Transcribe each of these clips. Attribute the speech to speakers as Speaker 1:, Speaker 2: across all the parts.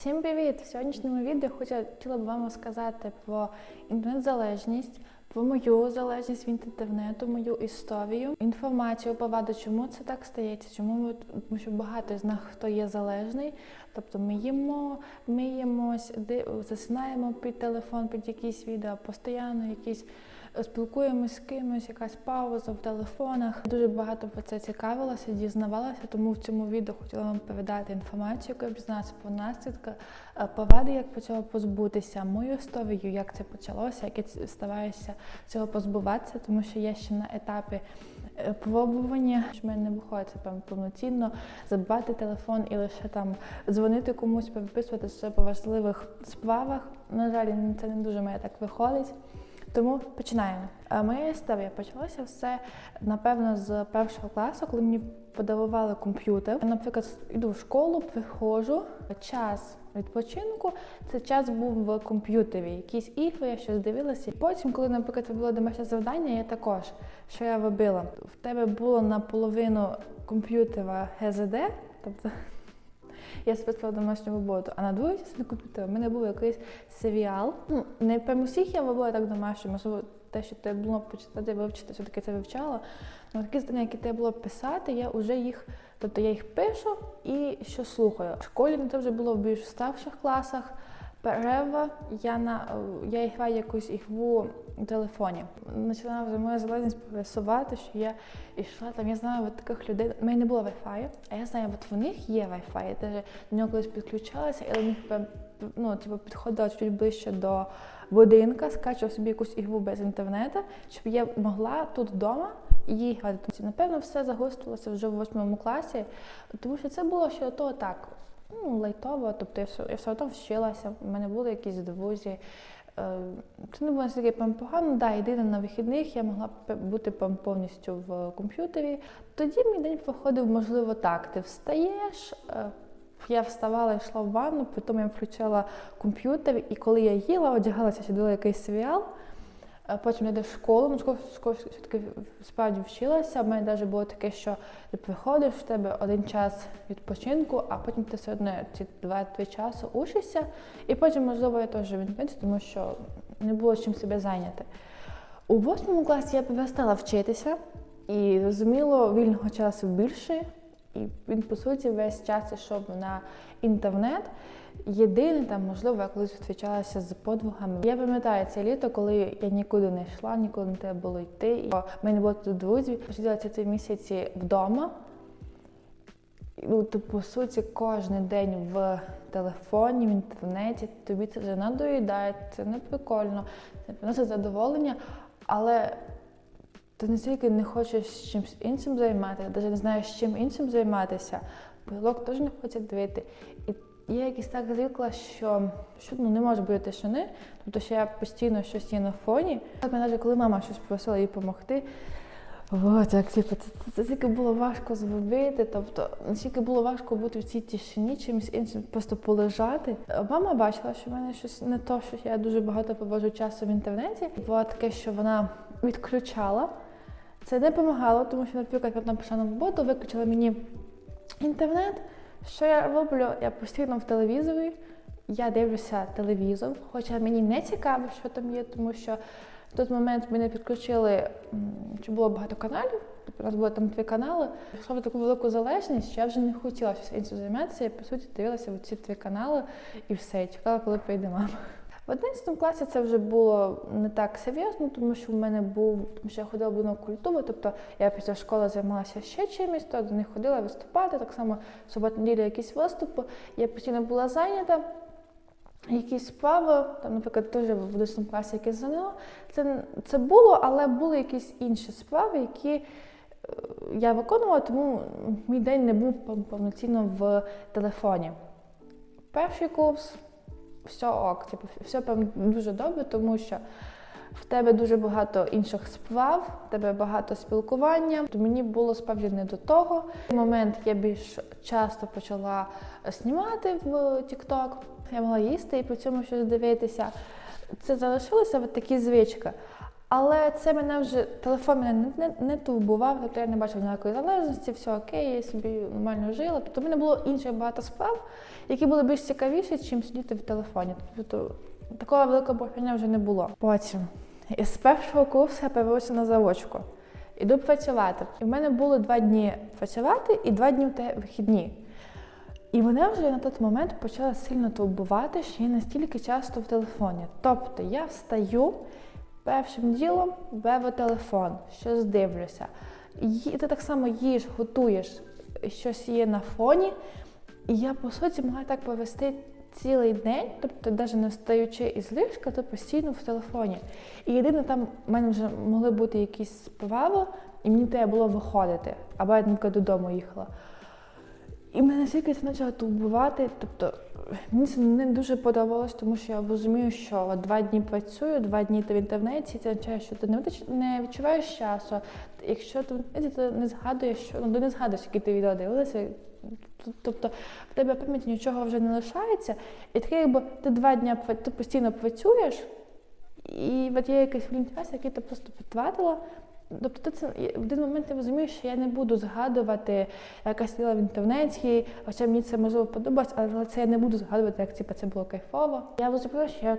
Speaker 1: Всім привіт! В сьогоднішньому відео хотіла б вам розказати про інтернет-залежність, про мою залежність від інтернету, мою історію, інформацію по ваду, чому це так стається, чому ми тому що багато з нас хто є залежний. Тобто ми їмо, миємось, засинаємо під телефон, під якісь відео, постійно якісь спілкуємось з кимось, якась пауза в телефонах. Дуже багато про це цікавилася, дізнавалася, тому в цьому відео хотіла вам передати інформацію, яку я дізналася про наслідки, е, поради, як по цього позбутися, мою історію, як це почалося, як я стараюся цього позбуватися, тому що я ще на етапі е, пробування, в мене не виходить прям повноцінно забрати телефон і лише там дзвонити комусь, переписуватися по важливих справах. На жаль, це не дуже мене так виходить. Тому починаємо. Е, Моя історія почалася все напевно з першого класу, коли мені подарували комп'ютер. Я, наприклад, йду в школу, приходжу. Час відпочинку це час був в комп'ютері. Якісь ігри, я щось дивилася. Потім, коли, наприклад, було домашнє завдання, я також що я робила. В тебе було наполовину комп'ютера ГЗД, тобто я списала домашню роботу. А на другій не комп'ютера в мене був якийсь серіал. Ну, не прямо всіх я робила так домашньо, можливо, те, що треба було почитати, вивчити, все-таки це вивчала. Ну, такі завдання, які треба було писати, я вже їх, тобто я їх пишу і що слухаю. В школі ну, це вже було в більш старших класах. Перерва, я на я граю якусь ігру у телефоні. Почала вже моя залежність пересувати, що я йшла там. Я знаю от таких людей. У мене не було Wi-Fi, а я знаю, от в них є Wi-Fi. Я теж до нього колись підключалася, і до них ну, типу, підходила чуть ближче до будинка, скачувала собі якусь ігру без інтернету, щоб я могла тут вдома її грати. Напевно, все загострилося вже в восьмому класі, тому що це було ще то так. Ну, лайтово, тобто я все, я все одно вчилася, у мене були якісь друзі. Е, Це не було настільки погано, да, єдине на вихідних я могла бути повністю в комп'ютері. Тоді мій день проходив, можливо, так. Ти встаєш, е, я вставала, йшла в ванну, потім я включила комп'ютер, і коли я їла, одягалася, сиділа якийсь серіал. Потім я йду в школу, ну, все-таки справді вчилася. У мене навіть було таке, що ти приходиш, в тебе один час відпочинку, а потім ти все одно ці два-три часи учишся. І потім, можливо, я теж відмінюся, тому що не було чим себе зайняти. У восьмому класі я перестала вчитися і зрозуміло, вільного часу більше. І він, по суті, весь час йшов на інтернет. Єдине, там, можливо, я колись зустрічалася з подругами. Я пам'ятаю це літо, коли я нікуди не йшла, нікуди не треба було йти. І в мене було тут друзі. Посиділа ці місяці вдома. Ну, ти, по суті, кожен день в телефоні, в інтернеті, тобі це вже надоїдає, це не прикольно, це приносить задоволення, але ти настільки не хочеш чимось іншим займатися, навіть не знаєш, чим іншим займатися. Білок теж не хоче дивити. І я якось так звикла, що, що ну, не може бути тишини, тобто що я постійно щось є на фоні. От мене коли мама щось просила їй допомогти, от, як, типу, це, це, це стільки було важко зробити, тобто настільки було важко бути в цій тишині, чимось іншим, просто полежати. Мама бачила, що в мене щось не то, що я дуже багато проводжу часу в інтернеті. Було таке, що вона відключала. Це не допомагало, тому що, наприклад, вона пішла на роботу, виключила мені інтернет. Що я роблю? Я постійно в телевізорі, я дивлюся телевізор, хоча мені не цікаво, що там є, тому що в той момент мене підключили, чи було багато каналів, тобто у нас було там дві канали. Пішла в таку велику залежність, що я вже не хотіла щось іншим займатися. Я по суті дивилася в ці дві канали і все, чекала, коли прийде мама. В 11 класі це вже було не так серйозно, тому що в мене був, тому що я ходила в будинок культури, тобто я після школи займалася ще чимось, то до них ходила виступати, так само суботу неділю якісь виступи. Я постійно була зайнята. Якісь справи, там, наприклад, теж в 11 класі якесь ЗНО. Це, це було, але були якісь інші справи, які е, я виконувала, тому мій день не був повноцінно в телефоні. Перший курс все ок, типу, все прям дуже добре, тому що в тебе дуже багато інших справ, в тебе багато спілкування. То мені було справді не до того. В момент я більш часто почала знімати в TikTok. Я могла їсти і при цьому щось дивитися. Це залишилося от такі звички. Але це мене вже телефон мене не, не, не турбував, тобто я не бачила ніякої залежності, все окей, я собі нормально жила. Тобто в мене було інших багато справ, які були більш цікавіші, чим сидіти в телефоні. Тобто такого великого бажання вже не було. Потім із першого курсу я повернувся на заочку. Іду працювати. І в мене було два дні працювати і два дні в вихідні. І мене вже на той момент почала сильно турбувати, що я настільки часто в телефоні. Тобто я встаю, першим ділом беру телефон, щось дивлюся. Ї- Ти так само їж, готуєш, щось є на фоні. І я, по суті, могла так провести цілий день, тобто навіть не встаючи із ліжка, то постійно в телефоні. І єдине, там в мене вже могли бути якісь справи, і мені треба було виходити, або я наприклад, додому їхала. І мене настільки це почало турбувати. Тобто мені це не дуже подобалось, тому що я розумію, що два дні працюю, два дні ти в інтернеті, це означає, що ти не відчуваєш часу. Якщо ти ти не згадуєш, що ну ти не згадуєш, які ти відео дивилися. Тобто в тебе пам'яті нічого вже не лишається, і таке, якби ти два дні ти постійно працюєш, і от є якийсь вільний час, який ти просто потратила. Тобто ти в один момент ти розумієш, що я не буду згадувати, яка сиділа в інтернеті, хоча мені це можливо подобається, але це я не буду згадувати, як типу, це було кайфово. Я розумію, що я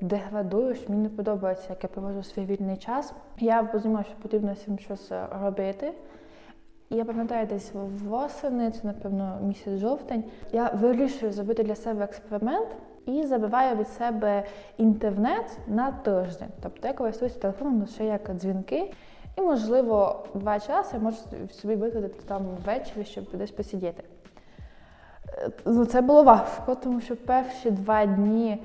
Speaker 1: деградую, що мені не подобається, як я проводжу свій вільний час. Я розумію, що потрібно цим щось е, робити. Я пам'ятаю, десь восени, це напевно місяць жовтень. Я вирішую зробити для себе експеримент і забиваю від себе інтернет на тиждень. Тобто я користуюся телефоном лише як дзвінки. І, можливо, два часи я можу собі викладати там ввечері, щоб десь посидіти. Е, Ну, це було важко, тому що перші два дні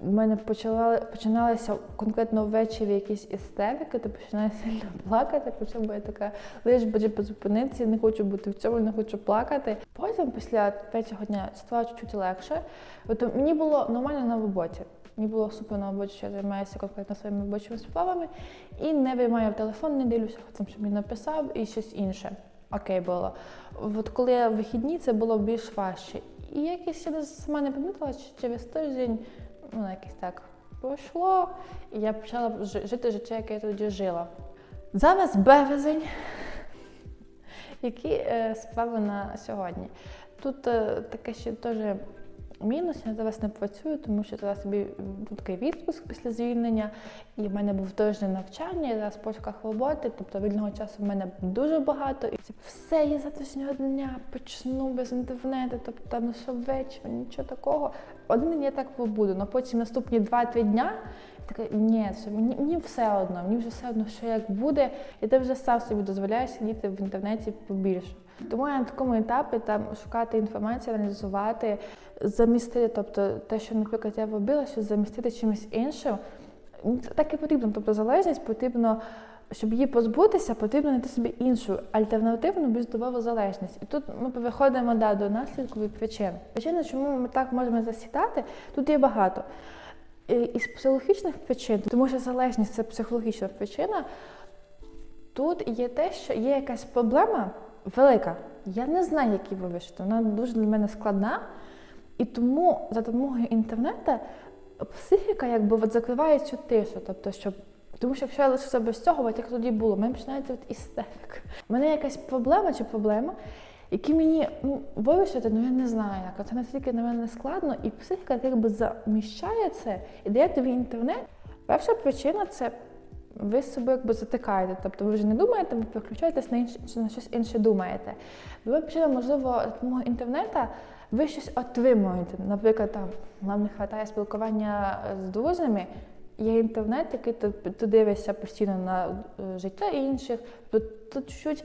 Speaker 1: в мене почала, починалися конкретно ввечері якісь істерики, ти починаєш сильно плакати, причому я така лиш би зупинитися, не хочу бути в цьому, не хочу плакати. Потім, після третього дня, стало чуть-чуть легше. От мені було нормально на роботі. Мені було супер на що я займаюся конкретно своїми робочими справами і не виймаю телефон, не дивлюся, хто що мені написав і щось інше. Окей було. От коли я в вихідні, це було більш важче. І якось я сама не помітила, що через тиждень, ну якось так пройшло, і я почала жити життя, яке я тоді жила. Зараз березень. Які е, справи на сьогодні? Тут е, таке ще теж мінус. Я зараз не працюю, тому що зараз собі такий відпуск після звільнення, і в мене був тиждень навчання, я зараз в пошуках роботи, тобто вільного часу в мене дуже багато. І все, я завтрашнього дня почну без інтернету, тобто там що ввечері, нічого такого. Один день я так побуду, але потім наступні 2-3 дня. я Така, ні, мені, мені все одно, мені вже все одно, що як буде, і ти вже сам собі дозволяєш сидіти в інтернеті побільше. Тому я на такому етапі там шукати інформацію, аналізувати, замістити, тобто те, що, наприклад, я робила, що замістити чимось іншим. Так і потрібно. Тобто залежність потрібно, щоб її позбутися, потрібно знайти собі іншу альтернативну більш залежність. І тут ми переходимо да, до наслідків і причин. Причини, чому ми так можемо засідати, тут є багато. Із психологічних причин, тому що залежність це психологічна причина. Тут є те, що є якась проблема велика. Я не знаю, як її вирішити. Вона дуже для мене складна. І тому за допомогою інтернету психіка якби от закриває цю тишу. Тобто, щоб тому що якщо я лишуся без цього, от як тоді було, мене починається от істерик. У мене якась проблема чи проблема, які мені ну, вирішити, ну я не знаю як. Це настільки на мене складно, і психіка якби заміщає це і дає тобі інтернет. Перша причина це ви з собою якби затикаєте. Тобто ви вже не думаєте, ви переключаєтесь на інше на щось інше думаєте. Друга причина, можливо, допомогою інтернету ви щось отримуєте. Наприклад, там вам не вистачає спілкування з друзями. Є інтернет, який ти, ти дивишся постійно на е, життя інших, то тут чуть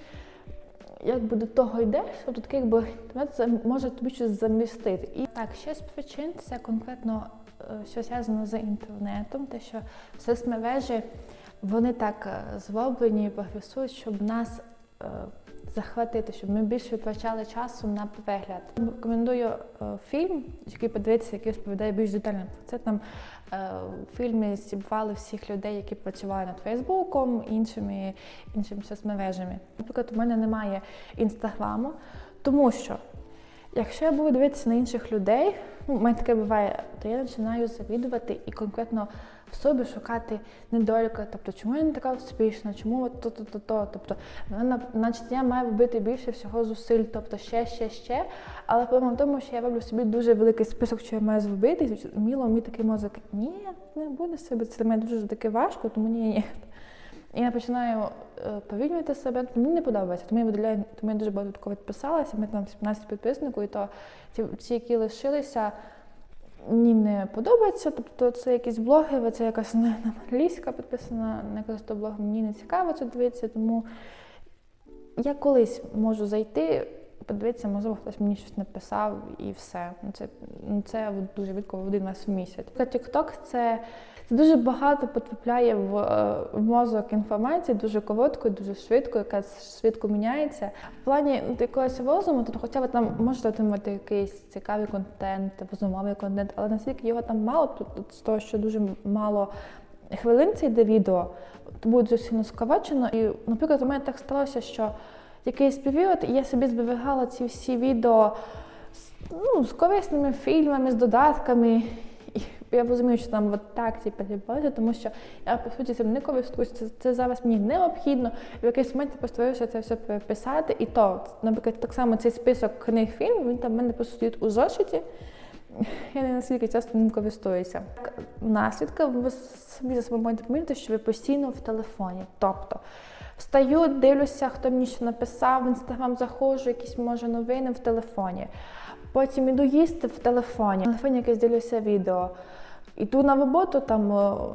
Speaker 1: якби до того йдеш, що тут якби інтернет може тобі щось замістити. І так, ще з причин це конкретно е, що зв'язано з інтернетом, те, що соцмережі вони так е, зроблені прогресують, щоб нас захватити, щоб ми більше витрачали часу на перегляд. Рекомендую е, фільм, який подивитися, який розповідає більш детально про це. Там в фільмі зібрали всіх людей, які працювали над Фейсбуком, іншими, іншими соцмережами. Наприклад, у мене немає інстаграму, тому що якщо я буду дивитися на інших людей, ну, у мене таке буває, то я починаю завідувати і конкретно в собі шукати недоліки, тобто чому я не така успішна, чому от то, то, то, то. Тобто, вона, значить, я маю робити більше всього зусиль, тобто ще, ще, ще. Але проблема в тому, що я роблю собі дуже великий список, що я маю зробити, і мій такий мозок, ні, не буде себе, це для мене дуже таке важко, тому ні, ні. І я починаю повільнювати себе, мені не подобається, тому я виділяю, тому я дуже багато відписалася, ми там 17 підписників, і то ті, ті, які лишилися, мені не подобається. Тобто це якісь блоги, це якась не англійська підписана, на якось блог. Мені не цікаво це дивитися, тому я колись можу зайти, подивитися, можливо, хтось мені щось написав і все. Ну, Це, ну, це дуже рідко один раз в місяць. TikTok – це це дуже багато потрапляє в, е, в мозок інформації, дуже коротко, дуже швидко, яка швидко міняється. В плані ну, якогось розуму, то хоча ви там можете отримати якийсь цікавий контент, розумовий контент, але наскільки його там мало, з того, що дуже мало хвилин це йде відео, то буде дуже сильно скорочено. І, наприклад, у мене так сталося, що якийсь період, і я собі зберігала ці всі відео з, ну, з корисними фільмами, з додатками. І я розумію, що там от так ці перебувати, тому що я по суті цим не користуюся. Це, це зараз мені необхідно. В якийсь момент я постараюся це все переписати. І то, наприклад, так само цей список книг фільмів, він там в мене просто стоїть у зошиті. Я не наскільки часто ним користуюся. Наслідка ви самі за собою можете помітити, що ви постійно в телефоні. Тобто встаю, дивлюся, хто мені що написав, в інстаграм заходжу, якісь може новини в телефоні. Потім іду їсти в телефоні. На телефоні якесь дивлюся відео. Іду на роботу там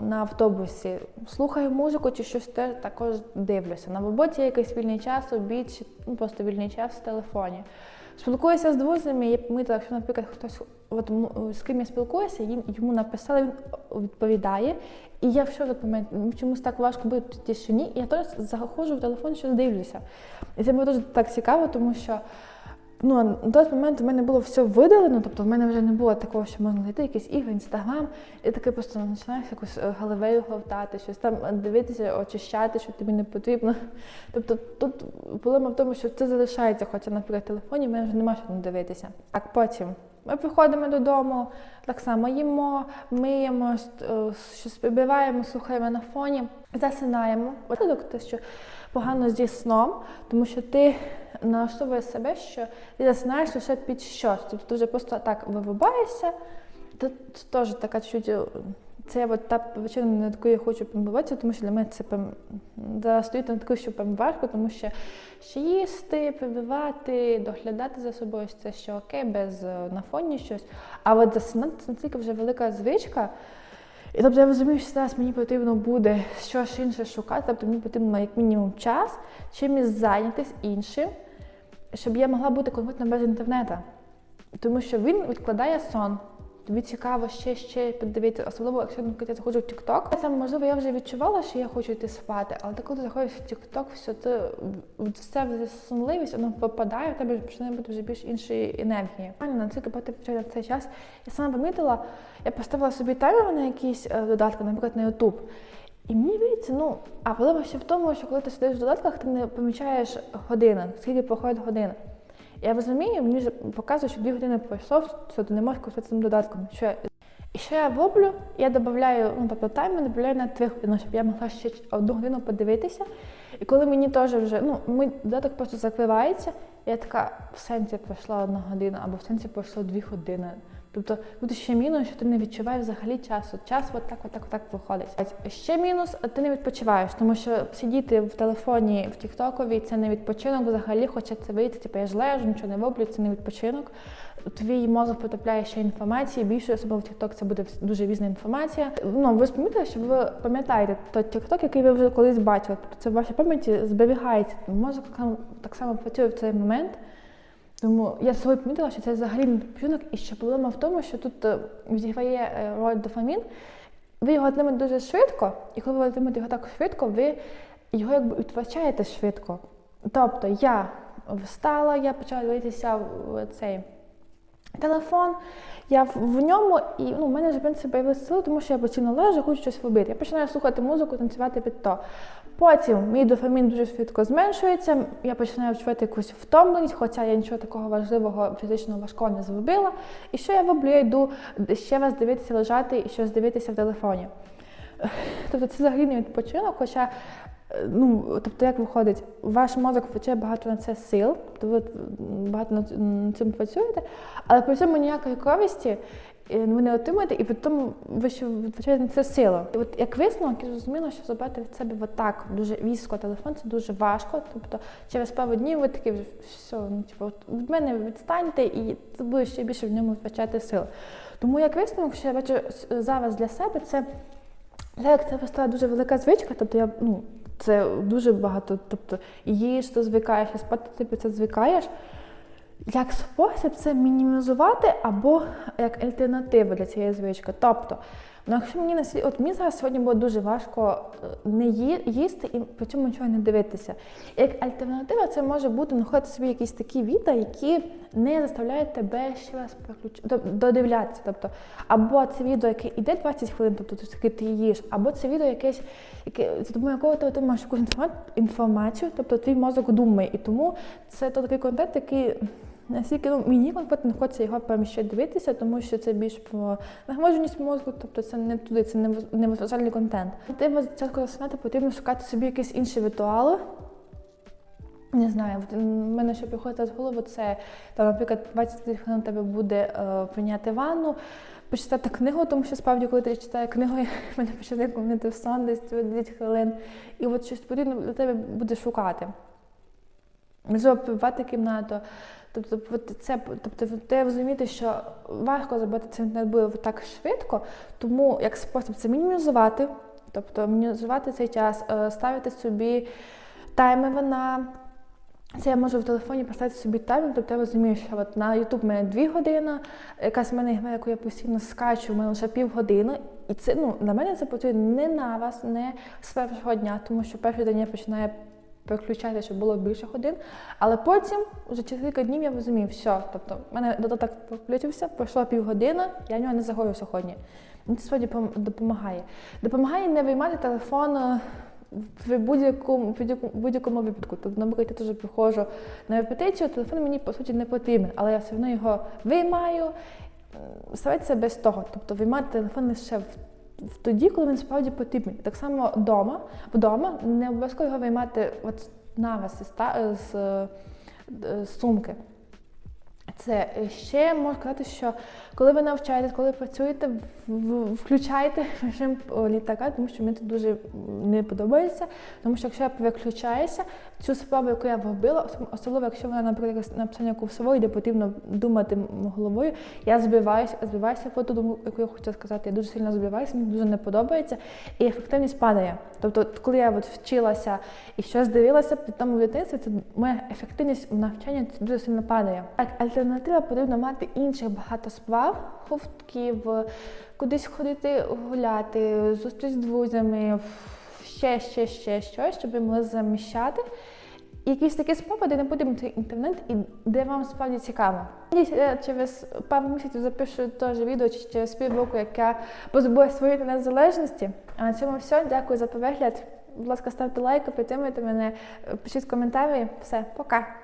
Speaker 1: на автобусі, слухаю музику чи щось теж також дивлюся. На роботі якийсь вільний час, обід, чи ну, просто вільний час в телефоні. Спілкуюся з друзями, я помітила, якщо, наприклад, хтось от, з ким я спілкуюся, їм йому написали, він відповідає. І я що запам'ятаю, чомусь так важко бути що ні. і я теж заходжу в телефон, щось дивлюся. І це було дуже так цікаво, тому що ну, на той момент у мене було все видалено, тобто в мене вже не було такого, що можна знайти якісь ігри, інстаграм, і таке просто починаєш якусь е, галерею главтати, щось там дивитися, очищати, що тобі не потрібно. Тобто тут проблема в тому, що це залишається, хоча, наприклад, в телефоні в мене вже немає що дивитися. Так, потім. Ми приходимо додому, так само їмо, миємо, щось прибираємо, слухаємо на фоні, засинаємо. Випадок те, що погано зі сном, тому що ти налаштовуєш себе, що ти засинаєш лише під щось. Тобто ти вже просто так вивибаєшся. Це теж така чуть. Це от та причина, на яку я хочу помиватися, тому що для мене це зараз стоїть на таку, що важко, тому що ще їсти, прибивати, доглядати за собою це ще окей, без на фоні щось. А от засинати це настільки вже велика звичка. І тобто я розумію, що зараз мені потрібно буде щось інше шукати, тобто мені потрібно як мінімум час чимось зайнятися іншим, щоб я могла бути комфортно без інтернету. Тому що він відкладає сон. Тобі цікаво ще ще подивитися, особливо, якщо я заходжу в TikTok. Це можливо, я вже відчувала, що я хочу йти спати, але так, коли заходиш в TikTok, все це все сонливість, воно попадає, в тебе починає бути вже більш іншої енергії. На цей в цей час я сама помітила, я поставила собі таймер на якісь е, додатки, наприклад, на YouTube. І мені здається, ну, а проблема ще в тому, що коли ти сидиш в додатках, ти не помічаєш години, скільки проходить година. Я розумію, мені показує, що дві години пройшло, що ти не можеш користуватися цим додатком. Що я... І що я роблю? Я додаю, ну тобто таймер додаю на три години, щоб я могла ще одну годину подивитися. І коли мені теж вже, ну, мій додаток просто закривається, я така в сенсі пройшла одна година, або в сенсі пройшло дві години. Тобто буде ще мінус, що ти не відчуваєш взагалі часу. Час от так, от так, от так виходить. Ще мінус, ти не відпочиваєш, тому що сидіти в телефоні в Тіктокові це не відпочинок взагалі, хоча це вийти, типу я ж лежу, нічого не роблю, це не відпочинок. Твій мозок потрапляє ще інформації, більше особливо в TikTok це буде дуже різна інформація. Ну, ви спомітили, що ви пам'ятаєте той TikTok, який ви вже колись бачили. Тобто це в вашій пам'яті зберігається. Мозок так само працює в цей момент. Тому я собою помітила, що це взагалі не відпочинок, і що проблема в тому, що тут е, відіграє е, роль дофамін. Ви його отримаєте дуже швидко, і коли ви отримаєте його так швидко, ви його якби втрачаєте швидко. Тобто я встала, я почала дивитися в цей телефон, я в ньому, і ну, в мене вже в принципі сили, тому що я постійно лежу, хочу щось робити. Я починаю слухати музику, танцювати під то. Потім мій дофамін дуже швидко зменшується, я починаю відчувати якусь втомленість, хоча я нічого такого важливого, фізично важкого не зробила. І що я роблю? Я йду ще раз дивитися, лежати і щось дивитися в телефоні. тобто це взагалі не відпочинок, хоча. Ну, тобто, як виходить, ваш мозок втрачає багато на це сил, тобто ви багато над цим працюєте, але при цьому ніякої користі е, ви не отримуєте, і при тому ви ще витрачаєте на це силу. І от як висновок, я зрозуміла, що забрати від себе отак дуже військо телефон це дуже важко. Тобто через пару днів ви такі вже все, ну типу, від мене відстаньте, і це буде ще більше в ньому втрачати сил. Тому як висновок, що я бачу зараз для себе, це так, як це стала дуже велика звичка, тобто я ну. Це дуже багато, тобто їж, то звикаєш, і спати ти під це звикаєш. Як спосіб це мінімізувати або як альтернатива для цієї звички. Тобто, ну якщо мені на сві- от мені зараз сьогодні було дуже важко е, не їсти і при цьому нічого не дивитися. Як альтернатива, це може бути знаходити собі якісь такі відео, які не заставляють тебе ще раз переключ- додивлятися. Тобто, або це відео, яке йде 20 хвилин, тобто таки ти їш, або це відео якесь, яке за допомогою якого ти отримаєш якусь інформацію, тобто твій мозок думає. І тому це то такий контент, який Наскільки ну, мені комфортно хочеться його прямо ще дивитися, тому що це більш про нагромадженість мозку, тобто це не туди, це не воз- не розважальний контент. Треба спочатку розсинати, потрібно шукати собі якісь інші ритуали. Не знаю, в мене що приходить з голови, це там, наприклад, 20 хвилин тебе буде е, прийняти ванну, почитати книгу, тому що справді, коли ти читаєш книгу, мене починає клонити в сон десь 10 хвилин. І от щось потрібно для тебе буде шукати. Можливо, прибрати кімнату. Тобто, це, тобто треба розуміти, що важко зробити це інтернет буде так швидко, тому як спосіб це мінімізувати, тобто мінімізувати цей час, е, ставити собі таймери на. Це я можу в телефоні поставити собі таймер, тобто я розумію, що от на YouTube в мене 2 години, якась в мене гра, яку я постійно скачу, в мене лише півгодини. І це ну, на мене це працює не на вас, не з першого дня, тому що перший день я починаю переключати, щоб було більше годин. Але потім, вже через кілька днів, я розумію, все. Тобто, в мене додаток включився, пройшло півгодини, я нього не загорю сьогодні. Це справді допомагає. Допомагає не виймати телефон е, в будь-якому будь-якому- випадку. Тобто, наприклад, я теж приходжу на репетицію, телефон мені по суті не потрібен, але я все одно його виймаю, м, старайтеся без того. Тобто виймати телефон лише в тоді, коли він справді потрібен. Так само вдома, вдома не обов'язково його виймати от на вас із, та- з, е, з сумки. Це е, ще можу сказати, що коли ви навчаєтесь, коли працюєте, включайте режим літака, тому що мені це дуже не подобається. Тому що якщо я переключаюся, цю справу, яку я робила, особливо якщо вона, наприклад, написання курсової, де потрібно думати головою, я збиваюся, збиваюся по ту думку, яку я хочу сказати. Я дуже сильно збиваюся, мені дуже не подобається, і ефективність падає. Тобто, коли я от вчилася і щось дивилася, при тому в дитинстві, це моя ефективність в навчанні дуже сильно падає. Як альтернатива потрібно мати інших багато справ, ховтків, кудись ходити гуляти, зустріч з друзями, ще, ще, ще щось, щоб ви могли заміщати. Якісь такі справи, де не потрібен цей інтернет і де вам справді цікаво. Я через пару місяців запишу теж відео чи через півроку, як я позбула своєї незалежності. А на цьому все. Дякую за перегляд. Будь ласка, ставте лайки, підтримуйте мене, пишіть коментарі. Все, пока.